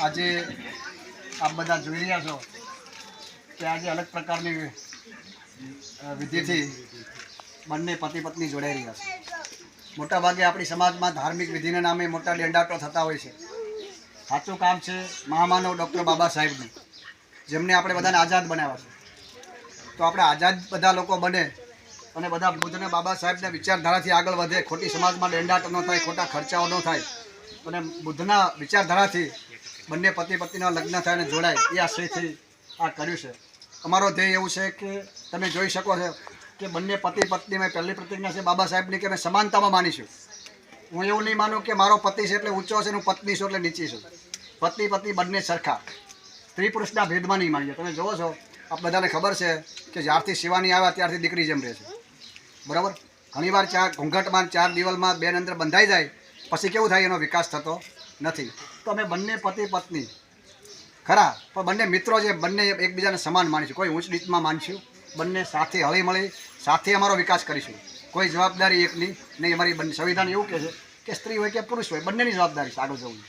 આજે આપ બધા જોઈ રહ્યા છો કે આજે અલગ પ્રકારની વિધિથી બંને પતિ પત્ની જોડાઈ રહ્યા છે. મોટાભાગે આપણી સમાજમાં ધાર્મિક વિધિના નામે મોટા ડેંડાટો થતા હોય છે. સાચું કામ છે મહામાનવ ડૉક્ટર બાબા સાહેબનું, જેમને આપણે બધાને આઝાદ બનાવ્યા છે. તો આપણે આઝાદ બધા લોકો બને અને બધા બુદ્ધને બાબા સાહેબના વિચારધારાથી આગળ વધે, ખોટી સમાજમાં ડેંડાટો ન થાય, ખોટા ખર્ચાઓ ન થાય અને બુદ્ધના વિચારધારાથી બંને પતિ પત્નીના લગ્ન થાય અને જોડાય, એ આશયથી આ કર્યું છે. અમારો ધ્યેય એવું છે કે તમે જોઈ શકો છો કે બંને પતિ પત્ની મેં પહેલી પ્રતિજ્ઞા છે બાબા સાહેબની કે અમે સમાનતામાં માનીશું. હું એવું નહીં માનું કે મારો પતિ છે એટલે ઊંચો છે હું પત્ની છું એટલે નીચી છું. પતિ પત્ની બંને સરખા. સ્ત્રી પુરુષના ભેદમાં નહીં માનીએ. તમે જુઓ છો, આપ બધાને ખબર છે કે જ્યારથી શિવાની આવ્યા ત્યારથી દીકરી જેમ રહે છે. બરાબર? ઘણીવાર ચાર ઘૂંઘટમાં ચાર દિવાલમાં બેન અંદર બંધાઈ જાય પછી કેવું થાય એનો વિકાસ થતો નથી. તો અમે બંને પતિ પત્ની. ખરા, પણ બંને મિત્રો છે બંને એકબીજાને સમાન માનીશું. કોઈ ઊંચ નીચમાં માનશું. બંને સાથે હળી મળી સાથે અમારો વિકાસ કરીશું. કોઈ જવાબદારી એકની નહીં. અમારી બંને સંવિધાન એવું કહે છે કે સ્ત્રી હોય કે પુરુષ હોય, બંનેની જવાબદારી છે આગળ જવું.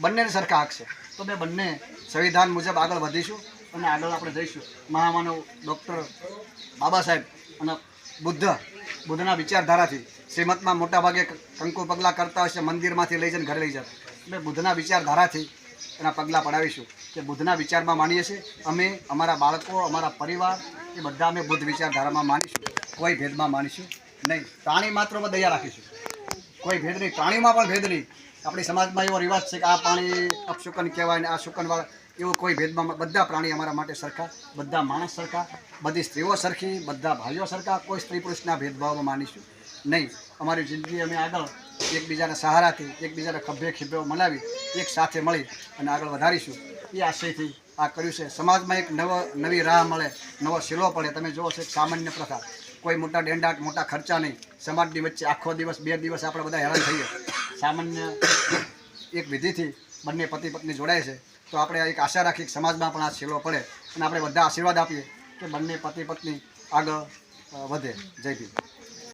બંનેને સરખા હક છે. તો અમે બંને સંવિધાન મુજબ આગળ વધીશું અને આગળ આપણે જઈશું. મહામાનવ ડૉક્ટર બાબા સાહેબ અને બુદ્ધ, બુદ્ધના વિચારધારાથી. શ્રીમતમાં મોટાભાગે કંકુ પગલાં કરતા હોય છે, મંદિરમાંથી લઈ જઈને ઘરે લઈ જતા. એટલે બુદ્ધના વિચારધારાથી એના પગલાં પડાવીશું કે બુદ્ધના વિચારમાં માનીએ છીએ. અમે, અમારા બાળકો, અમારા પરિવાર, એ બધા અમે બુદ્ધ વિચારધારામાં માનીશું. કોઈ ભેદમાં માનીશું નહીં. પ્રાણી માત્રમાં દયા રાખીશું. કોઈ ભેદ નહીં. પ્રાણીમાં પણ ભેદ નહીં. આપણી સમાજમાં એવો રિવાજ છે કે આ પાણી અપશુકન કહેવાય ને આ શુકનવાળા એવો કોઈ ભેદભાવ બધા પ્રાણી અમારા માટે સરખા, બધા માણસ સરખા, બધી સ્ત્રીઓ સરખી, બધા ભાઈઓ સરખા, કોઈ સ્ત્રી પુરુષના ભેદભાવમાં માનીશું નહીં. અમારી જિંદગી અમે આગળ એકબીજાના સહારાથી, એકબીજાને ખભે ખીભે મનાવી, એક સાથે મળી અને આગળ વધારીશું. એ આશયથી આ કર્યું છે. સમાજમાં એક નવો, નવી રાહ મળે, નવો શીલો પડે. તમે જુઓ છો સામાન્ય પ્રથા. કોઈ મોટા ડેંડાટ, મોટા ખર્ચા નહીં. સમાજની વચ્ચે આખો દિવસ, બે દિવસ આપણે બધા હેરાન થઈએ. સામાન્ય એક વિધિથી બંને પતિ પત્ની જોડાય છે, તો આપણે એક આશા રાખી સમાજમાં પણ આ શીલો પડે અને આપણે બધા આશીર્વાદ આપીએ કે બંને પતિ પત્ની આગળ વધે. જય ભીમ.